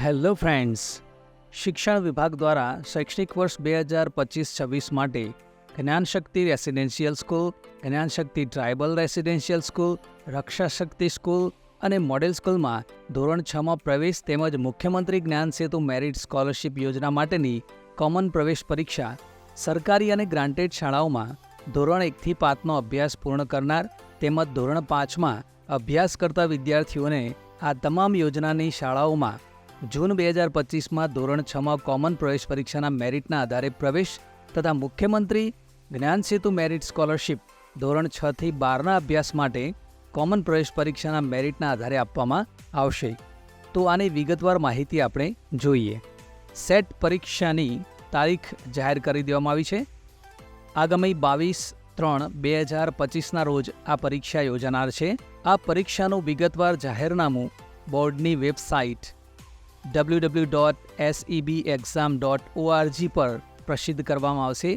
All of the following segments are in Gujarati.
Hello friends. શિક્ષણ વિભાગ દ્વારા શૈક્ષણિક વર્ષ બે હજાર પચીસ છવ્વીસ માટે Gyanshakti residential school Gyanshakti tribal residential school Rakshashakti school અને મોડેલ સ્કૂલમાં ધોરણ છમાં પ્રવેશ તેમજ મુખ્યમંત્રી જ્ઞાન સેતુ મેરિટ સ્કોલરશિપ યોજના માટેની કોમન પ્રવેશ પરીક્ષા સરકારી અને ગ્રાન્ટેડ શાળાઓમાં ધોરણ એકથી પાંચનો અભ્યાસ પૂર્ણ કરનાર તેમજ ધોરણ પાંચમાં અભ્યાસ કરતા વિદ્યાર્થીઓને આ તમામ યોજનાની શાળાઓમાં જૂન બે હજાર પચીસમાં ધોરણ છમાં કોમન પ્રવેશ પરીક્ષાના મેરિટના આધારે પ્રવેશ તથા મુખ્યમંત્રી જ્ઞાન સેતુ મેરિટ સ્કોલરશિપ ધોરણ છથી બારના અભ્યાસ માટે કોમન પ્રવેશ પરીક્ષાના મેરિટના આધારે આપવામાં આવશે. તો આની વિગતવાર માહિતી આપણે જોઈએ. સેટ પરીક્ષાની તારીખ જાહેર કરી દેવામાં આવી છે. આગામી બાવીસ ત્રણ બે હજાર પચીસના રોજ આ પરીક્ષા યોજાનાર છે. આ પરીક્ષાનું વિગતવાર જાહેરનામું બોર્ડની website W dot SEB exam dot ORG પર પ્રસિદ્ધ કરવામાં આવશે.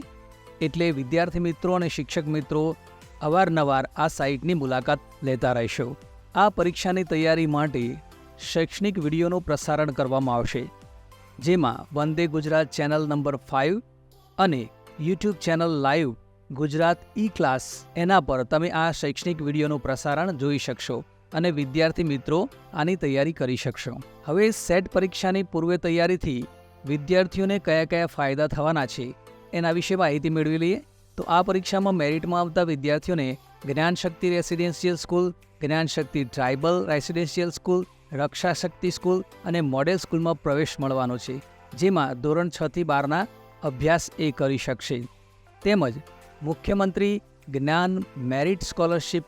એટલે વિદ્યાર્થી મિત્રો અને શિક્ષક મિત્રો, અવારનવાર આ સાઇટની મુલાકાત લેતા રહેશો. આ પરીક્ષાની તૈયારી માટે શૈક્ષણિક વિડીયોનું પ્રસારણ કરવામાં આવશે. જેમાં Vande Gujarat channel number five અને YouTube channel live Gujarat e class એના પર તમે આ શૈક્ષણિક વિડીયોનું પ્રસારણ જોઈ શકશો. અને વિદ્યાર્થી મિત્રો, આની તૈયારી કરી શકશો. હવે સેટ પરીક્ષાની પૂર્વે તૈયારીથી વિદ્યાર્થીઓને કયા કયા ફાયદા થવાના છે, એના વિશે માહિતી મેળવી લઈએ. તો આ પરીક્ષામાં મેરિટમાં આવતા વિદ્યાર્થીઓને Gyanshakti residential school, Gyanshakti tribal residential school, Rakshashakti school અને મોડેલ સ્કૂલમાં પ્રવેશ મળવાનો છે, જેમાં ધોરણ છ થી બારના અભ્યાસ એ કરી શકશે. તેમજ મુખ્યમંત્રી જ્ઞાન મેરિટ સ્કોલરશિપ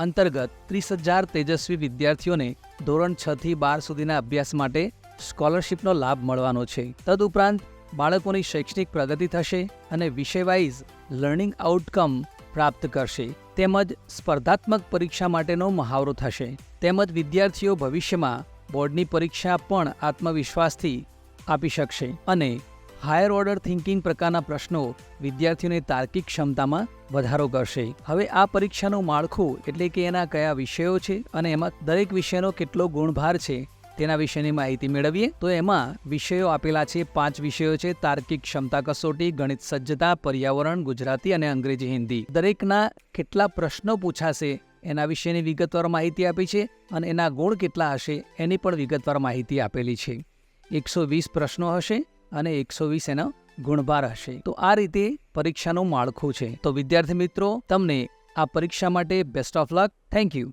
અંતર્ગત ત્રીસ હજાર તેજસ્વી વિદ્યાર્થીઓને ધોરણ છ થી બાર સુધીના અભ્યાસ માટે સ્કોલરશિપનો લાભ મળવાનો છે. તદુપરાંત, બાળકોની શૈક્ષણિક પ્રગતિ થશે અને વિષયવાઇઝ લર્નિંગ આઉટકમ પ્રાપ્ત કરશે. તેમજ સ્પર્ધાત્મક પરીક્ષા માટેનો મહાવરો થશે. તેમજ વિદ્યાર્થીઓ ભવિષ્યમાં બોર્ડની પરીક્ષા પણ આત્મવિશ્વાસથી આપી શકશે અને હાયર ઓર્ડર થિંકિંગ પ્રકારના પ્રશ્નો વિદ્યાર્થીઓની તાર્કિક ક્ષમતામાં વધારો કરશે. હવે આ પરીક્ષાનું માળખું એટલે કે એના કયા વિષયો છે અને એમાં દરેક વિષયનો કેટલો ગુણભાર છે તેના વિશેની માહિતી મેળવીએ. તો એમાં વિષયો આપેલા છે પાંચ વિષયો છે. તાર્કિક ક્ષમતા કસોટી, ગણિત સજ્જતા, પર્યાવરણ, ગુજરાતી અને અંગ્રેજી હિન્દી. દરેકના કેટલા પ્રશ્નો પૂછાશે એના વિશેની વિગતવાર માહિતી આપી છે અને એના ગુણ કેટલા હશે એની પણ વિગતવાર માહિતી આપેલી છે. એકસો વીસ પ્રશ્નો હશે અને એકસો વીસ એનો ગુણભાર હશે. તો આ રીતે પરીક્ષાનું માળખું છે. તો વિદ્યાર્થી મિત્રો, તમને આ પરીક્ષા માટે best of luck thank you